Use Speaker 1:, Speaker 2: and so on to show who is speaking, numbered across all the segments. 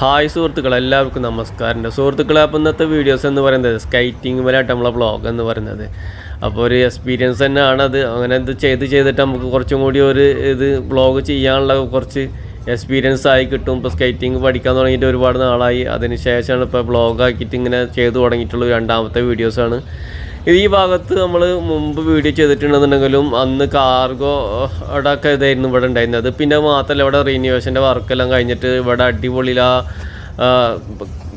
Speaker 1: Hi സുഹൃത്തുക്കൾ എല്ലാവർക്കും നമസ്കാരം. സുഹൃത്തുക്കളെ അപ്പോൾ ഇന്നത്തെ വീഡിയോസ് എന്ന് പറയുന്നത് സ്കൈറ്റിംഗ് വരെയായിട്ട് നമ്മളെ ബ്ലോഗ് എന്ന് പറയുന്നത്. അപ്പോൾ ഒരു എക്സ്പീരിയൻസ് തന്നെയാണ് അത്. അങ്ങനെ ഇത് ചെയ്ത് ചെയ്തിട്ട് നമുക്ക് കുറച്ചും കൂടി ഒരു ഇത് വ്ളോഗ് ചെയ്യാനുള്ള കുറച്ച് എക്സ്പീരിയൻസ് ആയി കിട്ടും. ഇപ്പോൾ സ്കൈറ്റിംഗ് പഠിക്കാൻ തുടങ്ങിയിട്ട് ഒരുപാട് നാളായി. അതിനുശേഷമാണ് ഇപ്പോൾ ബ്ലോഗ് ആക്കിയിട്ട് ഇങ്ങനെ ചെയ്തു തുടങ്ങിയിട്ടുള്ള രണ്ടാമത്തെ വീഡിയോസാണ് ഈ ഭാഗത്ത് നമ്മൾ മുമ്പ് വീഡിയോ ചെയ്തിട്ടുണ്ടെന്നുണ്ടെങ്കിലും അന്ന് കാർഗോ ഒക്കെ ഇതായിരുന്നു ഇവിടെ ഉണ്ടായിരുന്നത്. പിന്നെ മാത്രമല്ല ഇവിടെ റീന്യൂവേഷന്റെ വർക്കെല്ലാം കഴിഞ്ഞിട്ട് ഇവിടെ അടിപൊളിയിലാ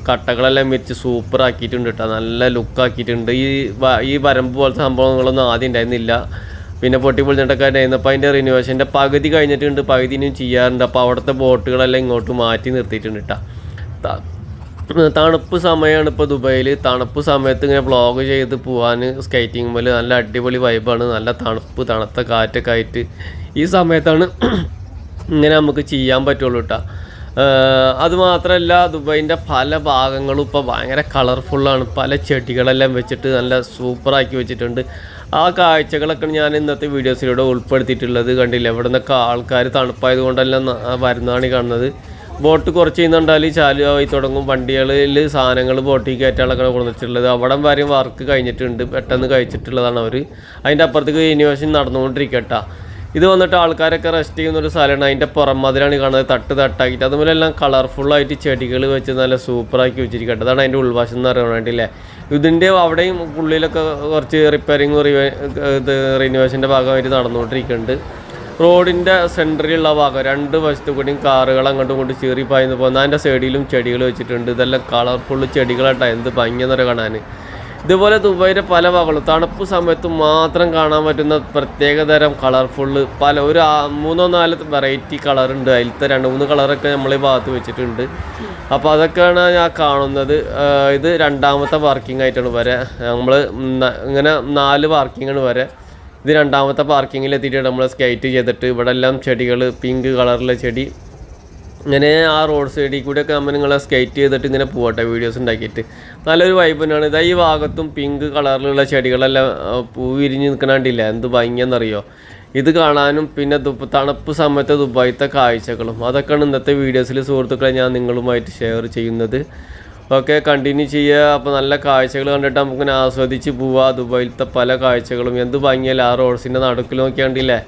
Speaker 1: കട്ടകളെല്ലാം വെച്ച് സൂപ്പർ ആക്കിയിട്ടുണ്ട് കേട്ടോ നല്ല ലുക്ക് ആക്കിയിട്ടുണ്ട്. ഈ ഈ വരമ്പ് പോലത്തെ സംഭവങ്ങളൊന്നും ആദ്യം ഉണ്ടായിരുന്നില്ല. പിന്നെ പൊട്ടി പൊളിഞ്ഞിട്ടൊക്കെ അപ്പോൾ അതിന്റെ റിനുവേഷന്റെ പകുതി കഴിഞ്ഞിട്ടുണ്ട്. പകുതി ഇനിയും ചെയ്യാറുണ്ട്. അപ്പോൾ അവിടുത്തെ ബോട്ടുകളെല്ലാം ഇങ്ങോട്ട് മാറ്റി നിർത്തിയിട്ടുണ്ട് കേട്ടോ തണുപ്പ് സമയമാണ് ഇപ്പോൾ ദുബായിൽ തണുപ്പ് സമയത്ത് ഇങ്ങനെ വ്ളോഗ് ചെയ്ത് പോകാൻ സ്കേറ്റിംഗ് പോലെ നല്ല അടിപൊളി വൈബാണ് നല്ല തണുപ്പ് തണുത്ത കാറ്റൊക്കെ ആയിട്ട്. ഈ സമയത്താണ് ഇങ്ങനെ നമുക്ക് ചെയ്യാൻ പറ്റുള്ളൂ കേട്ടോ അതുമാത്രമല്ല ദുബൈന്റെ പല ഭാഗങ്ങളും ഇപ്പോൾ ഭയങ്കര കളർഫുള്ളാണ് പല ചെടികളെല്ലാം വെച്ചിട്ട് നല്ല സൂപ്പറാക്കി വെച്ചിട്ടുണ്ട്. ആ കാഴ്ചകളൊക്കെ ഞാൻ ഇന്നത്തെ വീഡിയോസിലൂടെ ഉൾപ്പെടുത്തിയിട്ടുള്ളത്. കണ്ടില്ല ഇവിടെ നിന്നൊക്കെ ആൾക്കാർ തണുപ്പായത് കൊണ്ടെല്ലാം വരുന്നതാണ് കാണുന്നത്. ബോട്ട് കുറച്ച് ചെയ്യുന്നുണ്ടാൽ ചാലുവായി തുടങ്ങും. വണ്ടികളിൽ സാധനങ്ങൾ ബോട്ടിൽ കയറ്റാളൊക്കെ കൊണ്ടുവച്ചിട്ടുള്ളത് അവിടം വരെ വർക്ക് കഴിഞ്ഞിട്ടുണ്ട്. പെട്ടെന്ന് കഴിച്ചിട്ടുള്ളതാണ് അവർ അതിന്റെ അപ്പുറത്തേക്ക് ഇനിവേഷൻ നടന്നുകൊണ്ടിരിക്കട്ട. ഇത് വന്നിട്ട് ആൾക്കാരൊക്കെ റെസ്റ്റ് ചെയ്യുന്ന ഒരു സ്ഥലമാണ്. അതിന്റെ പുറം മതിലാണ് കാണുന്നത്. തട്ട് തട്ടാക്കിയിട്ട്. അതുപോലെ എല്ലാം കളർഫുള്ളായിട്ട് ചെടികൾ വെച്ച് നല്ല സൂപ്പറാക്കി വെച്ചിരിക്കട്ടെ. അതാണ് അതിന്റെ ഉൾവശം എന്ന് പറയാൻ വേണ്ടിയില്ലേ. ഇതിന്റെ അവിടെയും ഉള്ളിലൊക്കെ കുറച്ച് റിപ്പയറിങ് ഇത് റിനോവേഷന്റെ ഭാഗമായിട്ട് നടന്നുകൊണ്ടിരിക്കുന്നുണ്ട്. റോഡിന്റെ സെന്ററിലുള്ള ഭാഗം രണ്ട് വശത്തു കൂടിയും കാറുകൾ അങ്ങോട്ടും ഇങ്ങോട്ടും ചീറി പായുന്നു. പോകുന്ന അതിന്റെ സൈഡിലും ചെടികൾ വെച്ചിട്ടുണ്ട്. ഇതെല്ലാം കളർഫുൾ ചെടികളാട്ടോ. എന്ത് ഭംഗിയെന്നൊരു കാണാൻ ഇതുപോലെ ദുബൈയിലെ പല ഭാഗങ്ങളും. തണുപ്പ് സമയത്ത് മാത്രം കാണാൻ പറ്റുന്ന പ്രത്യേകതരം കളർഫുള്ള് പല ഒരു മൂന്നോ നാല് വെറൈറ്റി കളറുണ്ട്. അതിലത്തെ രണ്ട് മൂന്ന് കളറൊക്കെ നമ്മൾ ഈ ഭാഗത്ത് വെച്ചിട്ടുണ്ട്. അപ്പോൾ അതൊക്കെയാണ് ഞാൻ കാണുന്നത്. ഇത് രണ്ടാമത്തെ പാർക്കിംഗ് ആയിട്ടാണ് വരെ. നമ്മൾ ഇങ്ങനെ നാല് പാർക്കിങ്ങാണ് വരെ. ഇത് രണ്ടാമത്തെ പാർക്കിങ്ങിൽ എത്തിയിട്ട് നമ്മൾ സ്കേറ്റ് ചെയ്തിട്ട് ഇവിടെ എല്ലാം ചെടികൾ പിങ്ക് കളറിലെ ചെടി. ഇങ്ങനെ ആ റോഡ് സൈഡിൽ കൂടെയൊക്കെ നമ്മൾ നിങ്ങളെ സ്കേറ്റ് ചെയ്തിട്ട് ഇങ്ങനെ പോകട്ടെ വീഡിയോസ് ഉണ്ടാക്കിയിട്ട്. നല്ലൊരു വൈബ് തന്നെയാണ്. ഇതാ ഈ ഭാഗത്തും പിങ്ക് കളറിലുള്ള ചെടികളെല്ലാം പൂ വിരിഞ്ഞ് നിൽക്കണണ്ടില്ല എന്ത് ഭംഗിയെന്നറിയോ ഇത് കാണാനും പിന്നെ തണുപ്പ് സമയത്തെ ദുബായിത്തെ കാഴ്ചകളും. അതൊക്കെയാണ് ഇന്നത്തെ വീഡിയോസിൽ സുഹൃത്തുക്കളെ ഞാൻ നിങ്ങളുമായിട്ട് ഷെയർ ചെയ്യുന്നത്. ഓക്കെ കണ്ടിന്യൂ ചെയ്യുക. അപ്പോൾ നല്ല കാഴ്ചകൾ കണ്ടിട്ട് നമുക്കിങ്ങനെ ആസ്വദിച്ച് പോവുക ദുബായിലത്തെ പല കാഴ്ചകളും. എന്ത് ഭംഗിയല്ല ആ റോഡ്സിന്റെ നടുക്കിൽ നോക്കിയാണ്ടില്ലേ?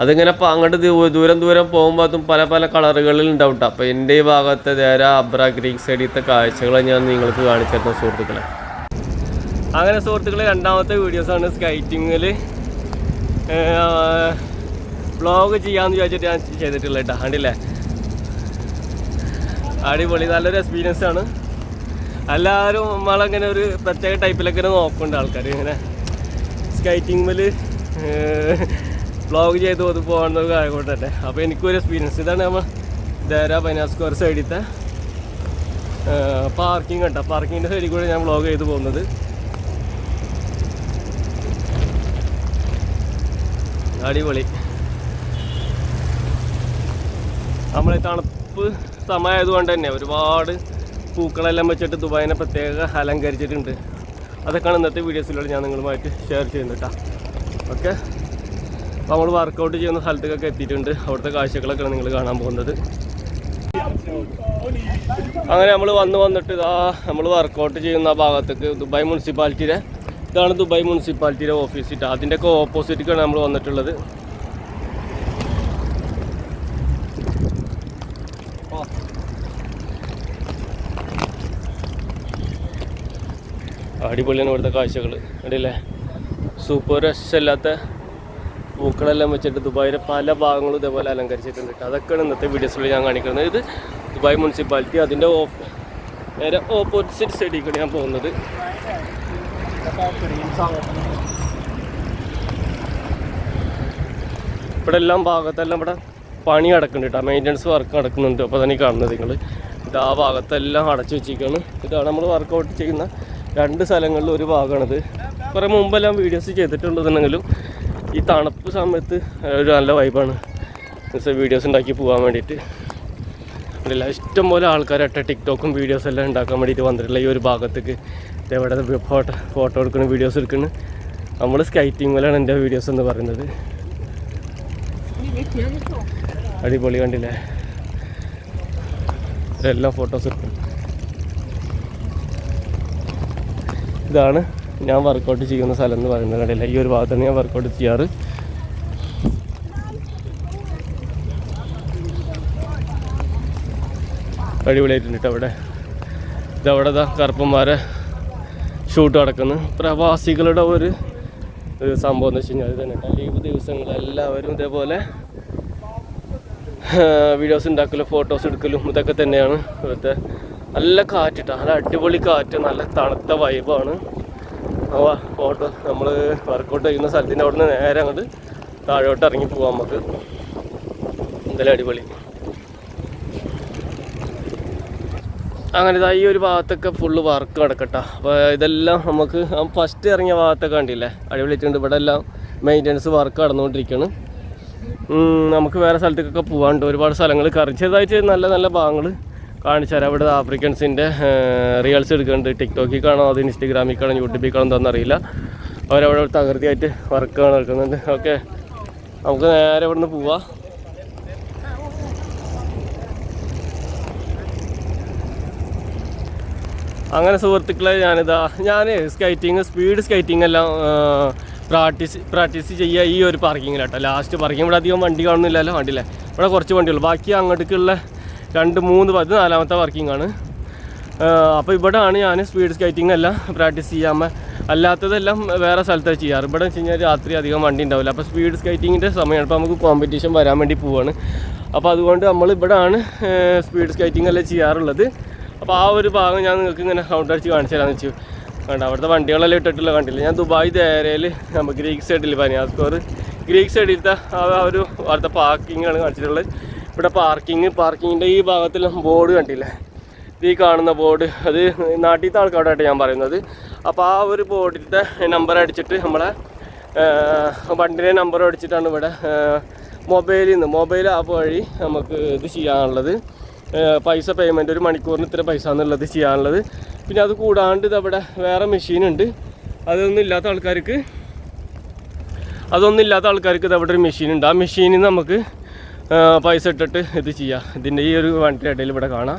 Speaker 1: അതിങ്ങനെ പ- അങ്ങോട്ട് ദൂരം ദൂരം പോകുമ്പോൾ അതും പല പല കളറുകളിൽ ഉണ്ടാവും കേട്ടോ അപ്പോൾ എന്റെ ഈ ഭാഗത്തെ നേരെ അബ്ര ഗ്രീക്ക് സൈഡിലത്തെ കാഴ്ചകൾ ഞാൻ നിങ്ങൾക്ക് കാണിച്ചിരുന്ന സുഹൃത്തുക്കളെ. അങ്ങനെ സുഹൃത്തുക്കളെ രണ്ടാമത്തെ വീഡിയോസാണ് സ്കൈറ്റിങ്ങിൽ ബ്ലോഗ് ചെയ്യാമെന്ന് വിചാരിച്ചിട്ട് ഞാൻ ചെയ്തിട്ടുള്ളത് കേട്ടോ കണ്ടില്ലേ? അടിപൊളി. നല്ലൊരു എക്സ്പീരിയൻസ് ആണ്. എല്ലാവരും നമ്മളങ്ങനെ ഒരു പ്രത്യേക ടൈപ്പിലൊക്കെ നോക്കുന്നുണ്ട് ആൾക്കാർ ഇങ്ങനെ സ്കൈറ്റിംഗ് മേൽ വ്ളോഗ് ചെയ്ത് അത് പോകുന്നത് ആയതുകൊണ്ട് തന്നെ. അപ്പോൾ എനിക്കൊരു എക്സ്പീരിയൻസ് ഇതാണ് നമ്മൾ ദേര പൈനാസ്കോർ സൈഡിലത്തെ പാർക്കിംഗ് കേട്ടോ പാർക്കിങ്ങിന്റെ സൈഡിൽ കൂടെ ഞാൻ ബ്ലോഗ് ചെയ്ത് പോകുന്നത്. അടിപൊളി. നമ്മളെ തണുപ്പ് സമയമായതുകൊണ്ട് തന്നെ ഒരുപാട് പൂക്കളെല്ലാം വെച്ചിട്ട് ദുബായിനെ പ്രത്യേക അലങ്കരിച്ചിട്ടുണ്ട്. അതൊക്കെയാണ് ഇന്നത്തെ വീഡിയോസിലൂടെ ഞാൻ നിങ്ങളുമായിട്ട് ഷെയർ ചെയ്യുന്നത് കേട്ടോ ഓക്കെ അപ്പോൾ നമ്മൾ വർക്കൗട്ട് ചെയ്യുന്ന സ്ഥലത്തേക്കൊക്കെ എത്തിയിട്ടുണ്ട്. അവിടുത്തെ കാഴ്ചകളൊക്കെയാണ് നിങ്ങൾ കാണാൻ പോകുന്നത്. അങ്ങനെ നമ്മൾ വന്ന് വന്നിട്ട് ഇതാ നമ്മൾ വർക്കൗട്ട് ചെയ്യുന്ന ആ ഭാഗത്തേക്ക് ദുബായ് മുനിസിപ്പാലിറ്റിയുടെ ഇതാണ് ദുബായ് മുനിസിപ്പാലിറ്റിയുടെ ഓഫീസ് ഇട്ട് അതിന്റെയൊക്കെ ഓപ്പോസിറ്റിക്കാണ് നമ്മൾ വന്നിട്ടുള്ളത്. അടിപൊളിയാണ് ഇവിടുത്തെ കാഴ്ചകൾ. അടിയല്ലേ സൂപ്പർ രസമില്ലാത്ത പൂക്കളെല്ലാം വെച്ചിട്ട് ദുബായിലെ പല ഭാഗങ്ങളും ഇതേപോലെ അലങ്കരിച്ചിട്ടുണ്ട് ട്ടോ. അതൊക്കെയാണ് ഇന്നത്തെ വീഡിയോസിൽ ഞാൻ കാണിക്കുന്നത്. ഇത് ദുബായ് മുനിസിപ്പാലിറ്റി. അതിന്റെ ഓഫ് നേരെ ഓപ്പോസിറ്റ് സൈഡിൽ ഞാൻ പോകുന്നത്. ഇവിടെ എല്ലാം ഭാഗത്തെല്ലാം ഇവിടെ പണി അടക്കുന്നുണ്ട് കേട്ടോ. മെയിന്റനൻസ് വർക്ക് നടക്കുന്നുണ്ട്. അപ്പോൾ തന്നെ കാണുന്നത് നിങ്ങൾ ഇത് ആ ഭാഗത്തെല്ലാം അടച്ചു വെച്ചിരിക്കുകയാണ്. ഇതാണ് നമ്മൾ വർക്കൗട്ട് ചെയ്യുന്ന രണ്ട് സ്ഥലങ്ങളിൽ ഒരു ഭാഗമാണത്. കുറേ മുമ്പെല്ലാം വീഡിയോസ് ചെയ്തിട്ടുണ്ടെന്നുണ്ടെങ്കിലും ഈ തണുപ്പ് സമയത്ത് ഒരു നല്ല വൈബാണ് വീഡിയോസ് ഉണ്ടാക്കി പോകാൻ വേണ്ടിയിട്ട്. ഇല്ല ഇഷ്ടംപോലെ ആൾക്കാരൊക്കെ ടിക്ടോക്കും വീഡിയോസ് എല്ലാം ഉണ്ടാക്കാൻ വേണ്ടിയിട്ട് വന്നിട്ടുള്ള ഈ ഒരു ഭാഗത്തേക്ക്. എവിടെ ഫോട്ടോ ഫോട്ടോ എടുക്കുന്ന വീഡിയോസ് എടുക്കണം നമ്മൾ സ്കൈറ്റിംഗ് പോലെയാണ് എന്റെ വീഡിയോസ് എന്ന് പറയുന്നത്. അടിപൊളി കണ്ടില്ലേ?
Speaker 2: എല്ലാം ഫോട്ടോസ് എടുക്കും. ഇതാണ് ഞാൻ വർക്കൗട്ട് ചെയ്യുന്ന സ്ഥലം എന്ന് പറയുന്നത്. കണ്ടില്ല? ഈ ഒരു ഭാഗത്താണ് ഞാൻ വർക്കൗട്ട് ചെയ്യാറ്. അടിപൊളിയായിട്ടുണ്ട് അവിടെ. ഇതവിടെ ഇതാ കറുപ്പന്മാരെ ഷൂട്ട് നടക്കുന്നു. പ്രവാസികളുടെ ഒരു സംഭവം എന്ന് വെച്ച് കഴിഞ്ഞാൽ ഇത് തന്നെ ലീവ് ലീവ് ദിവസങ്ങളെല്ലാവരും ഇതേപോലെ വീഡിയോസ് ഉണ്ടാക്കലും ഫോട്ടോസ് എടുക്കലും ഇതൊക്കെ തന്നെയാണ് ഇവിടുത്തെ നല്ല കാറ്റിട്ട നല്ല അടിപൊളി കാറ്റ്. നല്ല തണുത്ത വൈബാണ് അപ്പോൾ ഫോട്ടോ നമ്മൾ വർക്കൗട്ട് ചെയ്യുന്ന സ്ഥലത്തിന്റെ അവിടെ നിന്ന് നേരെ അങ്ങോട്ട് താഴോട്ട് ഇറങ്ങി പോവാം നമുക്ക്. എന്തായാലും അടിപൊളി. അങ്ങനെ ഇതാ ഈ ഒരു ഭാഗത്തൊക്കെ ഫുള്ള് വർക്ക് നടക്കട്ടെ. അപ്പോൾ ഇതെല്ലാം നമുക്ക് ഫസ്റ്റ് ഇറങ്ങിയ ഭാഗത്തൊക്കെ കണ്ടില്ലേ? അടിപൊളിയിട്ടുണ്ട് ഇവിടെ എല്ലാം മെയിന്റനൻസ് വർക്ക് നടന്നുകൊണ്ടിരിക്കുകയാണ് നമുക്ക് വേറെ സ്ഥലത്തേക്കൊക്കെ പോകാനുണ്ട് ഒരുപാട് സ്ഥലങ്ങൾ കറിച്ചതായിട്ട് നല്ല നല്ല ഭാഗങ്ങൾ കാണിച്ചു അവിടെ ആഫ്രിക്കൻസിന്റെ റിയൽസ് എടുക്കുന്നുണ്ട്. ടിക്ടോക്കിൽ കാണോ അത് ഇൻസ്റ്റഗ്രാമിൽ കാണോ യൂട്യൂബിൽ കാണോ എന്താണെന്ന് അറിയില്ല. അവരവിടെ തകൃതിയായിട്ട് വർക്ക് നടക്കുന്നുണ്ട്. ഓക്കെ നമുക്ക് നേരെ ഇവിടുന്ന് പോവാം. അങ്ങനെ സുഹൃത്തുക്കളെ ഞാനിതാ ഞാൻ സ്കൈറ്റിങ് സ്പീഡ് സ്കൈറ്റിംഗ് എല്ലാം പ്രാക്ടീസ് പ്രാക്ടീസ് ചെയ്യുക ഈ ഒരു പാർക്കിങ്ങിലാട്ടോ ലാസ്റ്റ് പാർക്കിംഗ് ഇവിടെ അധികം വണ്ടി കാണുന്നില്ലല്ലോ വണ്ടിയില്ലേ? ഇവിടെ കുറച്ച് വണ്ടിയുള്ളൂ. ബാക്കി അങ്ങോട്ടേക്കുള്ള രണ്ട് മൂന്ന് പത്ത് നാലാമത്തെ വർക്കിംഗ് ആണ്. അപ്പോൾ ഇവിടെ ആണ് ഞാൻ സ്പീഡ് സ്കേറ്റിംഗ് എല്ലാം പ്രാക്ടീസ് ചെയ്യാമ അല്ലാത്തതെല്ലാം വേറെ സ്ഥലത്താണ് ചെയ്യാറ്. ഇവിടെ വെച്ച് കഴിഞ്ഞാൽ രാത്രി അധികം വണ്ടി ഉണ്ടാവില്ല. അപ്പോൾ സ്പീഡ് സ്കൈറ്റിങ്ങിന്റെ സമയമാണ് അപ്പോൾ നമുക്ക് കോമ്പറ്റീഷൻ വരാൻ വേണ്ടി പോവാണ്. അപ്പോൾ അതുകൊണ്ട് നമ്മൾ ഇവിടെ ആണ് സ്പീഡ് സ്കേറ്റിംഗ് എല്ലാം ചെയ്യാറുള്ളത്. അപ്പോൾ ആ ഒരു ഭാഗം ഞാൻ നിങ്ങൾക്ക് ഇങ്ങനെ കൗണ്ടർ അടിച്ച് കാണിച്ചു തരാമെന്ന് വെച്ചു. കണ്ട അവിടുത്തെ വണ്ടികളെല്ലാം ഇട്ടിട്ടുള്ള കണ്ടില്ല? ഞാൻ ദുബായ് ദേരയിൽ നമുക്ക് ഗ്രീക്ക് സൈഡിൽ പനിയാസ്കോർ ഗ്രീക്ക് സൈഡിലത്തെ ആ ഒരു അവിടുത്തെ പാർക്കിങ്ങാണ് കാണിച്ചിട്ടുള്ളത്. ഇവിടെ പാർക്കിംഗ് പാർക്കിങ്ങിന്റെ ഈ ഭാഗത്തിൽ ബോർഡ് കണ്ടില്ലേ? ഈ കാണുന്ന ബോർഡ് അത് നാട്ടിലത്തെ ആൾക്കാരോടായിട്ട് ഞാൻ പറയുന്നത്. അപ്പോൾ ആ ഒരു ബോർഡിലത്തെ നമ്പർ അടിച്ചിട്ട് നമ്മളെ വണ്ടിയുടെ നമ്പർ അടിച്ചിട്ടാണ് ഇവിടെ മൊബൈലിൽ നിന്ന് മൊബൈൽ ആപ്പ് വഴി നമുക്ക് ഇത് ചെയ്യാനുള്ളത്. പൈസ പേയ്മെന്റ് ഒരു മണിക്കൂറിന് ഇത്ര പൈസ എന്നുള്ളത് ചെയ്യാനുള്ളത്. പിന്നെ അത് കൂടാണ്ട് ഇതവിടെ വേറെ മെഷീനുണ്ട് അതൊന്നും ഇല്ലാത്ത ആൾക്കാർക്ക് അതൊന്നും ഇല്ലാത്ത ആൾക്കാർക്ക് ഇതവിടെ ഒരു മെഷീൻ ഉണ്ട്. ആ മെഷീനിൽ നമുക്ക് പൈസ ഇട്ടിട്ട് ഇത് ചെയ്യാം. ഇതിന്റെ ഈ ഒരു വണ്ടിയുടെ ഇടയിൽ ഇവിടെ കാണാം.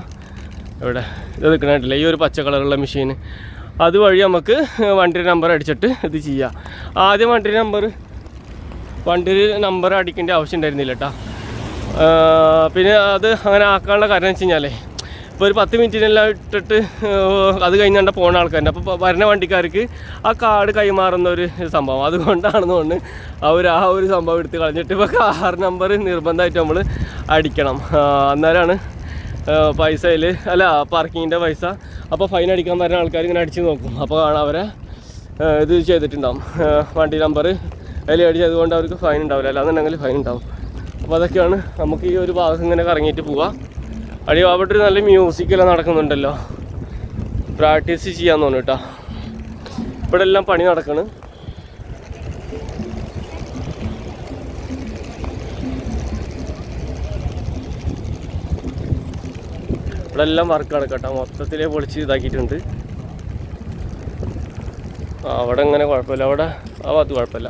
Speaker 2: ഇവിടെ ഇത് നിൽക്കണില്ല ഈ ഒരു പച്ച കളറുള്ള മെഷീൻ അതുവഴി നമുക്ക് വണ്ടിയുടെ നമ്പർ അടിച്ചിട്ട് ഇത് ചെയ്യാം. ആദ്യം വണ്ടിയുടെ നമ്പർ വണ്ടിയുടെ നമ്പർ അടിക്കേണ്ട ആവശ്യം ഉണ്ടായിരുന്നില്ല കേട്ടോ പിന്നെ അത് അങ്ങനെ ആക്കാനുള്ള കാരണം വെച്ച് കഴിഞ്ഞാലേ ഇപ്പോൾ ഒരു പത്ത് മിനിറ്റിനെല്ലാം ഇട്ടിട്ട് അത് കഴിഞ്ഞാണ്ട് പോകുന്ന ആൾക്കാരുണ്ട്. അപ്പോൾ വരുന്ന വണ്ടിക്കാർക്ക് ആ കാർഡ് കൈമാറുന്ന ഒരു സംഭവം. അതുകൊണ്ടാണെന്ന് തോന്നുന്നു അവർ ആ ഒരു സംഭവം എടുത്ത് കളഞ്ഞിട്ട് ഇപ്പോൾ കാർ നമ്പർ നിർബന്ധമായിട്ട് നമ്മൾ അടിക്കണം. അന്നേരമാണ് പൈസയിൽ അല്ല പാർക്കിങ്ങിന്റെ പൈസ. അപ്പോൾ ഫൈൻ അടിക്കാൻ വരുന്ന ആൾക്കാർ ഇങ്ങനെ അടിച്ച് നോക്കും. അപ്പോൾ കാണാം അവരെ ഇത് ചെയ്തിട്ടുണ്ടാവും. വണ്ടി നമ്പർ അതിൽ അടിച്ചതുകൊണ്ട് അവർക്ക് ഫൈൻ ഉണ്ടാവില്ല. അല്ലാന്നുണ്ടെങ്കിൽ ഫൈൻ ഉണ്ടാവും. അപ്പോൾ അതൊക്കെയാണ് നമുക്ക് ഈ ഒരു ഭാഗത്ത് ഇങ്ങനെ കറങ്ങിയിട്ട് പോവാം. അടി അവിടെ നല്ല മ്യൂസിക്കെല്ലാം നടക്കുന്നുണ്ടല്ലോ. പ്രാക്ടീസ് ചെയ്യാൻ തോന്നു കേട്ടോ ഇവിടെ എല്ലാം പണി നടക്കണ്. ഇവിടെ എല്ലാം വർക്ക് നടക്കട്ടെ മൊത്തത്തിലേ പൊളിച്ച് ഇതാക്കിയിട്ടുണ്ട്. അവിടെ ഇങ്ങനെ കുഴപ്പമില്ല. അവിടെ ആ ഭാഗത്ത് കുഴപ്പമില്ല.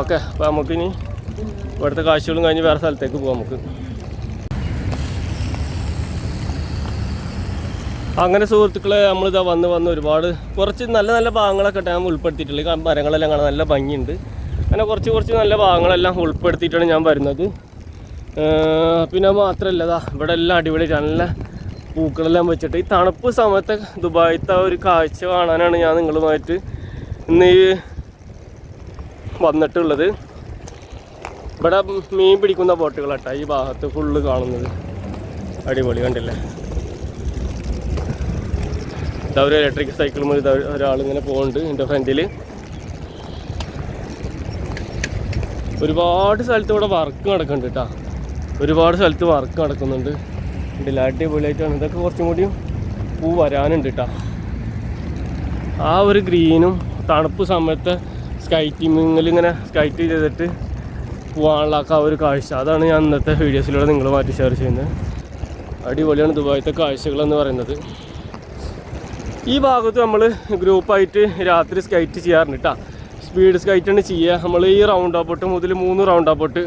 Speaker 2: ഓക്കെ അപ്പോൾ നമുക്കിനി ഇവിടുത്തെ കാഴ്ചകളും കഴിഞ്ഞ് വേറെ സ്ഥലത്തേക്ക് പോകാം നമുക്ക്. അങ്ങനെ സുഹൃത്തുക്കളെ നമ്മളിതാ വന്ന് വന്ന് ഒരുപാട് കുറച്ച് നല്ല നല്ല ഭാഗങ്ങളൊക്കെ ഞാൻ ഉൾപ്പെടുത്തിയിട്ടുള്ളത് മരങ്ങളെല്ലാം കാണാൻ നല്ല ഭംഗിയുണ്ട്. അങ്ങനെ കുറച്ച് കുറച്ച് നല്ല ഭാഗങ്ങളെല്ലാം ഉൾപ്പെടുത്തിയിട്ടാണ് ഞാൻ വരുന്നത്. പിന്നെ മാത്രമല്ല ഇതാ ഇവിടെ എല്ലാം അടിപൊളി നല്ല പൂക്കളെല്ലാം വെച്ചിട്ട് ഈ തണുപ്പ് സമയത്തെ ദുബായത്തെ ഒരു കാഴ്ച കാണാനാണ് ഞാൻ നിങ്ങളുമായിട്ട് ഇന്ന് ഈ വന്നിട്ടുള്ളത്. ഇവിടെ മീൻ പിടിക്കുന്ന ബോട്ടുകളാട്ടോ ഈ ഭാഗത്ത് ഫുള്ള് കാണുന്നത്. അടിപൊളി കണ്ടില്ലേ? ഇതാ ഒരു ഇലക്ട്രിക് സൈക്കിൾ ഇതാ ഒരാളിങ്ങനെ പോകുന്നുണ്ട് എന്റെ ഫ്രണ്ടിൽ ഒരുപാട് സ്ഥലത്ത് ഇവിടെ വർക്ക് നടക്കുന്നുണ്ട് കേട്ടോ ഒരുപാട് സ്ഥലത്ത് വർക്ക് നടക്കുന്നുണ്ട്. ഇതിൽ അടിപൊളിയായിട്ടാണ്. ഇതൊക്കെ കുറച്ചും കൂടിയും പൂ വരാനുണ്ട് കേട്ടോ ആ ഒരു ഗ്രീനും തണുപ്പ് സമയത്ത് സ്കൈറ്റിങ്ങിൽ ഇങ്ങനെ സ്കൈറ്റ് ചെയ്തിട്ട് പോകാനുള്ള ആ ഒരു കാഴ്ച. അതാണ് ഞാൻ ഇന്നത്തെ വീഡിയോസിലൂടെ മാറ്റി ഷെയർ ചെയ്യുന്നത്. അടിപൊളിയാണ് ദുബായത്തെ കാഴ്ചകളെന്ന് പറയുന്നത്. ഈ ഭാഗത്ത് നമ്മൾ ഗ്രൂപ്പായിട്ട് രാത്രി സ്കൈറ്റ് ചെയ്യാറുണ്ട് കേട്ടോ സ്പീഡ് സ്കൈറ്റാണ് ചെയ്യുക. നമ്മൾ ഈ റൗണ്ട് ഓപ്പോട്ട് മുതൽ മൂന്ന് റൗണ്ട് ഓപ്പോട്ട്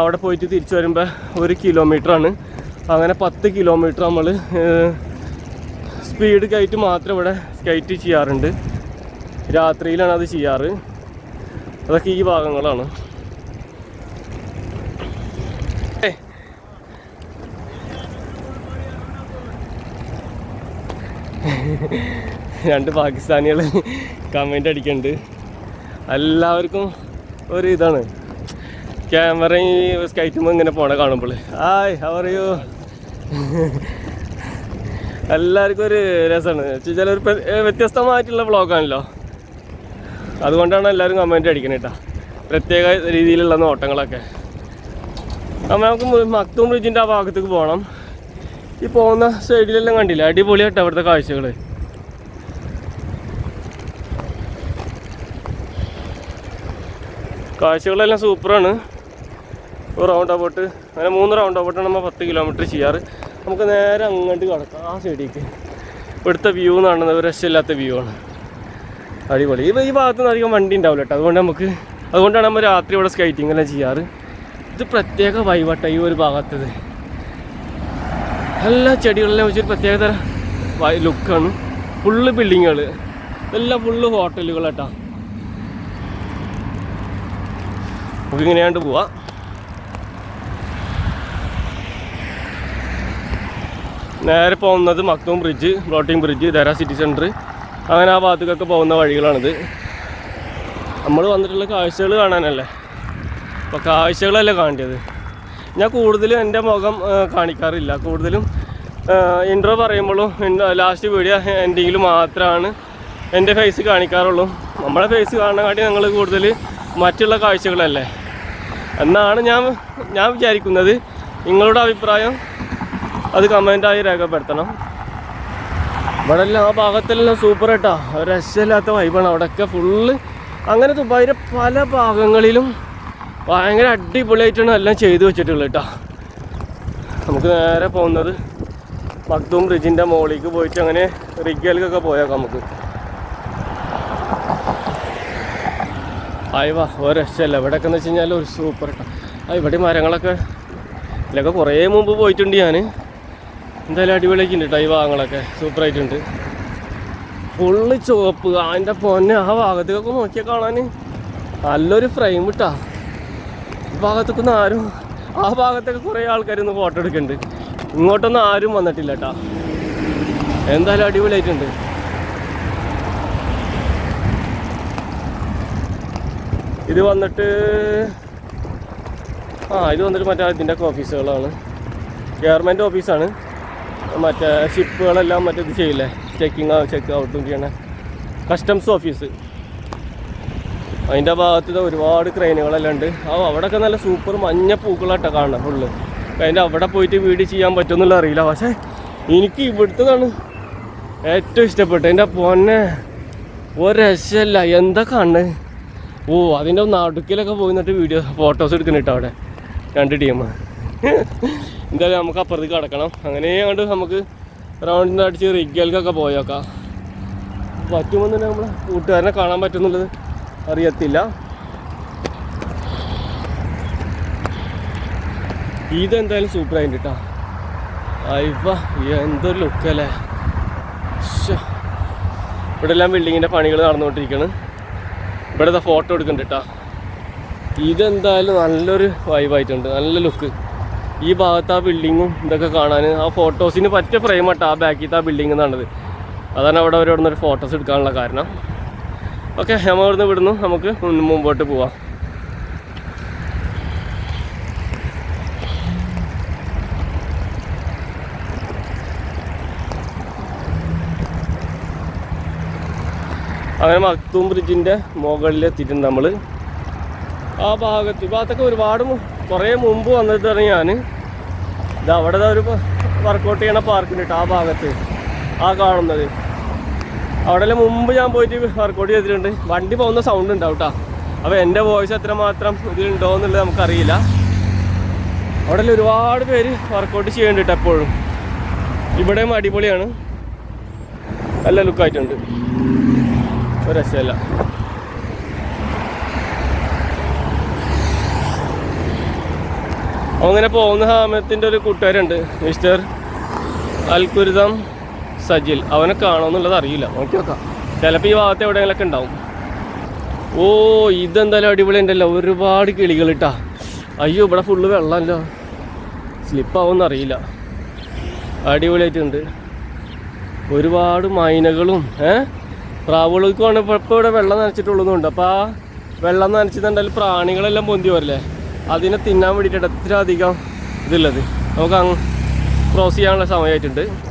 Speaker 2: അവിടെ പോയിട്ട് തിരിച്ചു വരുമ്പോൾ ഒരു കിലോമീറ്ററാണ് അങ്ങനെ പത്ത് കിലോമീറ്റർ നമ്മൾ സ്പീഡ് കയറ്റ് മാത്രം ഇവിടെ സ്കൈറ്റ് ചെയ്യാറുണ്ട്. രാത്രിയിലാണ് അത് ചെയ്യാറ്. അതൊക്കെ ഈ ഭാഗങ്ങളാണ്. രണ്ട് പാകിസ്ഥാനികൾ കമന്റ് അടിക്കുന്നുണ്ട് എല്ലാവർക്കും ഒരു ഇതാണ്. ക്യാമറ ഈ സ്കൈറ്റുമ്പോൾ ഇങ്ങനെ പോണ കാണുമ്പോൾ ആയ് അവറിയോ എല്ലാവർക്കും ഒരു രസമാണ് ചിലർ വ്യത്യസ്തമായിട്ടുള്ള വ്ളോഗാണല്ലോ അതുകൊണ്ടാണ് എല്ലാവരും കമന്റ് അടിക്കണേ കേട്ടോ പ്രത്യേക രീതിയിലുള്ള നോട്ടങ്ങളൊക്കെ. നമുക്ക് മക്തൂം ബ്രിഡ്ജിന്റെ ആ ഭാഗത്തേക്ക് പോകണം ഈ പോകുന്ന സൈഡിലെല്ലാം കണ്ടില്ല? അടിപൊളിയായിട്ട് അവിടുത്തെ കാഴ്ചകൾ കാഴ്ചകളെല്ലാം സൂപ്പറാണ്. ഒരു റൗണ്ട് അബൌട്ട് അങ്ങനെ മൂന്ന് റൗണ്ട് അബൌട്ടാണ് നമ്മൾ പത്ത് കിലോമീറ്റർ ചെയ്യാറ്. നമുക്ക് നേരെ അങ്ങോട്ട് കിടക്കാം ആ സൈഡിലേക്ക്. ഇവിടുത്തെ വ്യൂ എന്ന് പറയുന്നത് ഒരു രക്ഷമില്ലാത്ത വ്യൂ ആണ്. അടിപൊളി. ഈ ഈ ഭാഗത്തുനിന്ന് അധികം വണ്ടി ഉണ്ടാവില്ല കേട്ടോ. അതുകൊണ്ട് നമുക്ക് അതുകൊണ്ടാണ് നമ്മൾ രാത്രി ഇവിടെ സ്കൈറ്റിംഗ് എല്ലാം ചെയ്യാറ്. ഇത് പ്രത്യേക വൈവട്ട ഈ ഒരു ഭാഗത്തത്. എല്ലാ ചെടികളിലെ വെച്ചൊരു പ്രത്യേക തരം ലുക്കാണ് ഫുള്ള് ബിൽഡിങ്ങുകൾ ഇതെല്ലാം ഫുള്ള് ഹോട്ടലുകൾ കേട്ടോ നമുക്ക് ഇങ്ങനെയാണ്ട് പോവാം. നേരെ പോകുന്നത് Maktoum bridge floating bridge Deira city centre അങ്ങനെ ആ ഭാഗത്തേക്കൊക്കെ പോകുന്ന വഴികളാണിത്. നമ്മൾ വന്നിട്ടുള്ള കാഴ്ചകൾ കാണാനല്ലേ? അപ്പോൾ കാഴ്ചകളല്ലേ കാണേണ്ടത്? ഞാൻ കൂടുതലും എന്റെ മുഖം കാണിക്കാറില്ല. കൂടുതലും ഇൻട്രോ പറയുമ്പോഴും ലാസ്റ്റ് വീഡിയോ എൻഡിങ്ങിൽ മാത്രമാണ് എന്റെ ഫേസ് കാണിക്കാറുള്ളൂ. നമ്മളെ ഫേസ് കാണാനാട്ടി ഞങ്ങൾ കൂടുതൽ മറ്റുള്ള കാഴ്ചകളല്ലേ? എന്നാണ് ഞാൻ ഞാൻ വിചാരിക്കുന്നത്. നിങ്ങളുടെ അഭിപ്രായം അത് കമന്റായി രേഖപ്പെടുത്തണം. ഇവിടെ എല്ലാം ആ ഭാഗത്തെല്ലാം സൂപ്പർ കേട്ടോ രസമില്ലാത്ത വൈബാണ് അവിടെയൊക്കെ ഫുള്ള് അങ്ങനെ ദുബായിലെ പല ഭാഗങ്ങളിലും ഭയങ്കര അടിപൊളിയായിട്ടാണ് എല്ലാം ചെയ്തു വെച്ചിട്ടുള്ളത് കേട്ടോ. നമുക്ക് നേരെ പോകുന്നത് മക്തൂം ബ്രിഡ്ജിന്റെ മുകളിലേക്ക് പോയിട്ട് അങ്ങനെ റിഗേൽക്കൊക്കെ പോയേക്കാം നമുക്ക്. ആയി വാ ഒരു രക്ഷയല്ല. ഇവിടെയൊക്കെ എന്ന് വെച്ച് കഴിഞ്ഞാൽ ഒരു സൂപ്പർ കേട്ടോ ആ ഇവിടെ മരങ്ങളൊക്കെ ഇതിലൊക്കെ കുറേ മുമ്പ് പോയിട്ടുണ്ട് ഞാൻ എന്തായാലും അടിപൊളിയൊക്കെ ഉണ്ട് കേട്ടോ ഈ ഭാഗങ്ങളൊക്കെ. സൂപ്പറായിട്ടുണ്ട് ഫുള്ള് ചുവപ്പ്. അതിന്റെ പൊന്നെ ആ ഭാഗത്തേക്കൊക്കെ നോക്കിയാൽ കാണാൻ നല്ലൊരു ഫ്രെയിം ഇട്ടാ ഈ ഭാഗത്തേക്കൊന്നും ആരും ആ ഭാഗത്തൊക്കെ കുറേ ആൾക്കാരൊന്ന് ഫോട്ടോ എടുക്കുന്നുണ്ട്. ഇങ്ങോട്ടൊന്നും ആരും വന്നിട്ടില്ല കേട്ടോ എന്തായാലും അടിപൊളിയായിട്ടുണ്ട്. ഇത് വന്നിട്ട് ആ ഇത് വന്നിട്ട് മറ്റേ ഇതിന്റെ ഒക്കെ ഓഫീസുകളാണ് ഗവൺമെന്റ് ഓഫീസാണ് മറ്റേ ഷിപ്പുകളെല്ലാം മറ്റേ ഇത് ചെയ്യില്ലേ? ചെക്കിങ് ചെക്ക് ഔട്ടും ചെയ്യണേ. കസ്റ്റംസ് ഓഫീസ് അതിന്റെ ഭാഗത്ത് ഒരുപാട് ക്രെയിനുകളെല്ലാം ഉണ്ട്. ആ അവിടെയൊക്കെ നല്ല സൂപ്പർ മഞ്ഞ പൂക്കളാട്ടോ കാണണം ഫുള്ള്. അതിന്റെ അവിടെ പോയിട്ട് വീട് ചെയ്യാൻ പറ്റുമെന്നുള്ള അറിയില്ല. പക്ഷേ എനിക്ക് ഇവിടുത്തതാണ് ഏറ്റവും ഇഷ്ടപ്പെട്ടത്. എന്റെ പൊന്നെ ഒരു രക്ഷയല്ല എന്താ കണ്ണ് ഓ അതിന്റെ നടുക്കിലൊക്കെ പോയി നിന്നിട്ട് വീഡിയോ ഫോട്ടോസ് എടുക്കുന്നുണ്ട് അവിടെ രണ്ട് ടീം എന്തായാലും നമുക്ക് അപ്പുറത്തേക്ക് കിടക്കണം. അങ്ങനെ കണ്ട് നമുക്ക് റൗണ്ടിന് അടിച്ച് റിഗൽക്കൊക്കെ പോയേക്കാം. തന്നെ നമ്മൾ കൂട്ടുകാരനെ കാണാൻ പറ്റുന്നുള്ളത് അറിയത്തില്ല. ഇതെന്തായാലും സൂപ്പർ ആയിട്ട് കേട്ടോ അയ്യ എന്തൊരു ലുക്ക് അല്ലേ. ഇവിടെ എല്ലാം ബിൽഡിങ്ങിന്റെ പണികൾ നടന്നുകൊണ്ടിരിക്കുകയാണ് ഇവിടെ ഫോട്ടോ എടുക്കുന്നുണ്ട് കേട്ടോ ഇതെന്തായാലും നല്ലൊരു വൈബായിട്ടുണ്ട് നല്ല ലുക്ക് ഈ ഭാഗത്ത് ആ ബിൽഡിങ്ങും ഇതൊക്കെ കാണാൻ ആ ഫോട്ടോസിന് പറ്റിയ ഫ്രെയിം ആട്ടോ ആ ബാക്കിലത്തെ ആ ബിൽഡിംഗ് എന്നാണത് അതാണ് അവിടെ അവർ ഫോട്ടോസ് എടുക്കാനുള്ള കാരണം. ഓക്കെ നമ്മൾ ഇവിടുന്ന് വിടുന്നു നമുക്ക് മുമ്പോട്ട് പോവാം. അങ്ങനെ മക്തൂം ബ്രിഡ്ജിന്റെ മുകളിലെത്തിയിട്ടുണ്ട് നമ്മൾ ആ ഭാഗത്ത് ഭാഗത്തൊക്കെ ഒരുപാട് കുറേ മുമ്പ് വന്നിട്ടാണ് ഞാൻ ഇത് അവിടെ ഒരു വർക്കൗട്ട് ചെയ്യണ പാർക്കുണ്ട് കേട്ടോ ആ ഭാഗത്ത്. ആ കാണുന്നത്. അവിടെ മുമ്പ് ഞാൻ പോയിട്ട് വർക്കൗട്ട് ചെയ്തിട്ടുണ്ട്. വണ്ടി പോകുന്ന സൗണ്ട് ഉണ്ടാവും കേട്ടോ അപ്പോൾ എന്റെ വോയിസ് എത്രമാത്രം ഇതിലുണ്ടോ എന്നുള്ളത് നമുക്കറിയില്ല. അവിടെ ഒരുപാട് പേര് വർക്കൗട്ട് ചെയ്യുന്നുണ്ട് എപ്പോഴും. ഇവിടെയും അടിപൊളിയാണ്. നല്ല ലുക്കായിട്ടുണ്ട് രസമല്ല. അങ്ങനെ പോകുന്ന ഹാമത്തിന്റെ ഒരു കൂട്ടുകാരുണ്ട് മിസ്റ്റർ അൽകുരുദം സജിൽ. അവനെ കാണുമെന്നുള്ളത് അറിയില്ല. നോക്കി നോക്കാം. ചിലപ്പോൾ ഈ ഭാഗത്ത് എവിടെയെങ്കിലൊക്കെ ഉണ്ടാവും. ഓ ഇതെന്തായാലും അടിപൊളി ഉണ്ടല്ലോ ഒരുപാട് കിളികൾ ഇട്ടാ അയ്യോ ഇവിടെ ഫുള്ള് വെള്ളമല്ലോ. സ്ലിപ്പാവുമെന്ന് അറിയില്ല. അടിപൊളിയായിട്ടുണ്ട്. ഒരുപാട് മൈനകളും ഏ? പ്രാവുകൾക്ക് വേണം ഇപ്പോൾ ഇപ്പോൾ ഇവിടെ വെള്ളം നനച്ചിട്ടുള്ളതുകൊണ്ട്. അപ്പോൾ ആ വെള്ളം നനച്ചിട്ടുണ്ടെങ്കിൽ പ്രാണികളെല്ലാം പൊന്തി വരില്ലേ? അതിനെ തിന്നാൻ വേണ്ടിയിട്ട് എത്ര അധികം ഇതുള്ളത് നമുക്ക് അങ്ങ് ക്രോസ് ചെയ്യാനുള്ള സമയമായിട്ടുണ്ട്.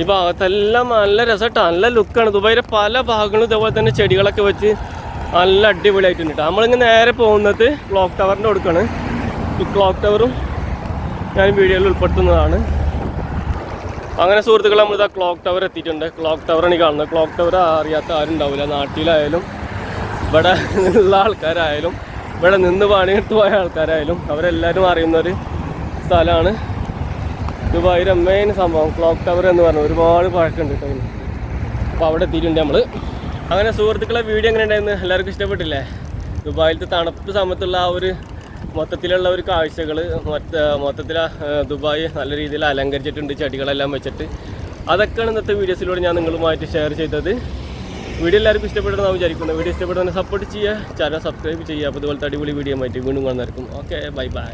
Speaker 2: ഈ ഭാഗത്തെല്ലാം നല്ല രസമായിട്ട് നല്ല ലുക്കാണ് ദുബായിലെ പല ഭാഗങ്ങളും ഇതേപോലെ തന്നെ ചെടികളൊക്കെ വെച്ച് നല്ല അടിപൊളിയായിട്ടുണ്ട് കേട്ടോ നമ്മളിങ്ങനെ നേരെ പോകുന്നത് ക്ലോക്ക് ടവറിന്റെ കൊടുക്കാണ് ഈ ക്ലോക്ക് ടവറും ഞാൻ വീഡിയോയിൽ ഉൾപ്പെടുത്തുന്നതാണ്. അങ്ങനെ സുഹൃത്തുക്കൾ ഇതാ ക്ലോക്ക് ടവർ എത്തിയിട്ടുണ്ട്. ക്ലോക്ക് ടവറാണ് ഈ കാണുന്നത്. ക്ലോക്ക് ടവർ അറിയാത്ത ആരും ഉണ്ടാവില്ല നാട്ടിലായാലും ഇവിടെ ഉള്ള ആൾക്കാരായാലും ഇവിടെ നിന്ന് പണിയെടുത്ത് പോയ ആൾക്കാരായാലും അവരെല്ലാവരും അറിയുന്നൊരു സ്ഥലമാണ്. ദുബായിലെ മെയിൻ സംഭവം ക്ലോക്ക് ടവർ എന്ന് പറഞ്ഞു ഒരുപാട് പഴക്കമുണ്ട് കേട്ടോ അപ്പോൾ അവിടെ എത്തിയിട്ടുണ്ട് നമ്മൾ അങ്ങനെ സുഹൃത്തുക്കളെ വീഡിയോ എങ്ങനെ ഉണ്ടായിരുന്നു? എല്ലാവർക്കും ഇഷ്ടപ്പെട്ടില്ലേ? ദുബായിലത്തെ തണുപ്പ് സമയത്തുള്ള ആ ഒരു മൊത്തത്തിലുള്ള ഒരു കാഴ്ചകൾ മൊത്ത മൊത്തത്തിൽ ദുബായ് നല്ല രീതിയിൽ അലങ്കരിച്ചിട്ടുണ്ട് ചെടികളെല്ലാം വെച്ചിട്ട്. അതൊക്കെയാണ് ഇന്നത്തെ വീഡിയോസിലൂടെ ഞാൻ നിങ്ങളുമായിട്ട് ഷെയർ ചെയ്തത്. വീഡിയോ എല്ലാവർക്കും ഇഷ്ടപ്പെടുന്ന വിചാരിക്കുന്നത് വീഡിയോ ഇഷ്ടപ്പെടുന്ന സപ്പോർട്ട് ചെയ്യുക. ചാനൽ സബ്സ്ക്രൈബ് ചെയ്യുക. അപ്പോൾ ഇതുപോലത്തെ അടിപൊളി വീഡിയോ ആയിട്ട് വീണ്ടും കാണുന്നതായിരിക്കും ഓക്കെ ബൈ ബൈ